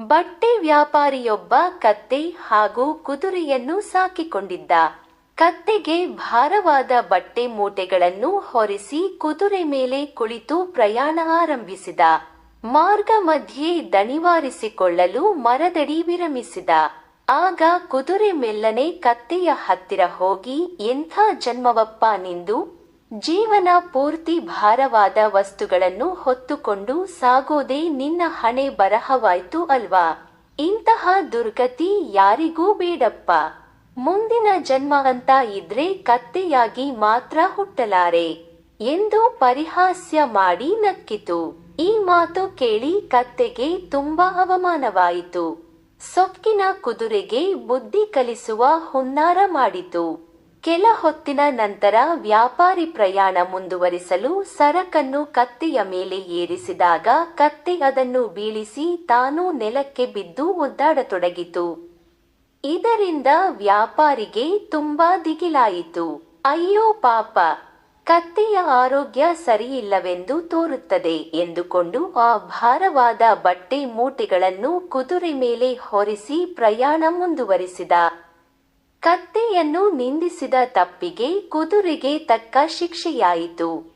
ಬಟ್ಟೆ ವ್ಯಾಪಾರಿಯೊಬ್ಬ ಕತ್ತೆ ಹಾಗೂ ಕುದುರೆಯನ್ನು ಸಾಕಿಕೊಂಡಿದ್ದ. ಕತ್ತೆಗೆ ಭಾರವಾದ ಬಟ್ಟೆ ಮೂಟೆಗಳನ್ನು ಹೊರಿಸಿ ಕುದುರೆ ಮೇಲೆ ಕುಳಿತು ಪ್ರಯಾಣ ಆರಂಭಿಸಿದ. ಮಾರ್ಗ ಮಧ್ಯೆ ದಣಿವಾರಿಸಿಕೊಳ್ಳಲು ಮರದಡಿ ವಿರಮಿಸಿದ. ಆಗ ಕುದುರೆ ಮೆಲ್ಲನೆ ಕತ್ತೆಯ ಹತ್ತಿರ ಹೋಗಿ, ಎಂಥ ಜನ್ಮವಪ್ಪ ನಿಂದು? ಜೀವನ ಪೂರ್ತಿ ಭಾರವಾದ ವಸ್ತುಗಳನ್ನು ಹೊತ್ತುಕೊಂಡು ಸಾಗೋದೇ ನಿನ್ನ ಹಣೆ ಬರಹವಾಯ್ತು ಅಲ್ವಾ? ಇಂತಹ ದುರ್ಗತಿ ಯಾರಿಗೂ ಬೇಡಪ್ಪ. ಮುಂದಿನ ಜನ್ಮ ಅಂತ ಇದ್ರೆ ಕತ್ತೆಯಾಗಿ ಮಾತ್ರ ಹುಟ್ಟಲಾರೆ. ಎಂದು ಪರಿಹಾಸ್ಯ ಮಾಡಿ ನಕ್ಕಿತು. ಈ ಮಾತು ಕೇಳಿ ಕತ್ತೆಗೆ ತುಂಬಾ ಅವಮಾನವಾಯಿತು. ಸೊಕ್ಕಿನ ಕುದುರೆಗೆ ಬುದ್ಧಿ ಕಲಿಸುವ ಹುನ್ನಾರ ಮಾಡಿತು. ಕೆಲ ಹೊತ್ತಿನ ನಂತರ ವ್ಯಾಪಾರಿ ಪ್ರಯಾಣ ಮುಂದುವರಿಸಲು ಸರಕನ್ನು ಕತ್ತೆಯ ಮೇಲೆ ಏರಿಸಿದಾಗ ಕತ್ತೆ ಅದನ್ನು ಬೀಳಿಸಿ ತಾನೂ ನೆಲಕ್ಕೆ ಬಿದ್ದು ಒದ್ದಾಡತೊಡಗಿತು. ಇದರಿಂದ ವ್ಯಾಪಾರಿಗೆ ತುಂಬಾ ದಿಗಿಲಾಯಿತು. ಅಯ್ಯೋ ಪಾಪ! ಕತ್ತೆಯ ಆರೋಗ್ಯ ಸರಿಯಿಲ್ಲವೆಂದು ತೋರುತ್ತದೆ ಎಂದುಕೊಂಡು ಆ ಭಾರವಾದ ಬಟ್ಟೆ ಮೂಟೆಗಳನ್ನು ಕುದುರೆ ಮೇಲೆ ಹೊರಿಸಿ ಪ್ರಯಾಣ ಮುಂದುವರಿಸಿದ. ಕತ್ತೆಯನ್ನು ನಿಂದಿಸಿದ ತಪ್ಪಿಗೆ ಕುದುರೆಗೆ ತಕ್ಕ ಶಿಕ್ಷೆಯಾಯಿತು.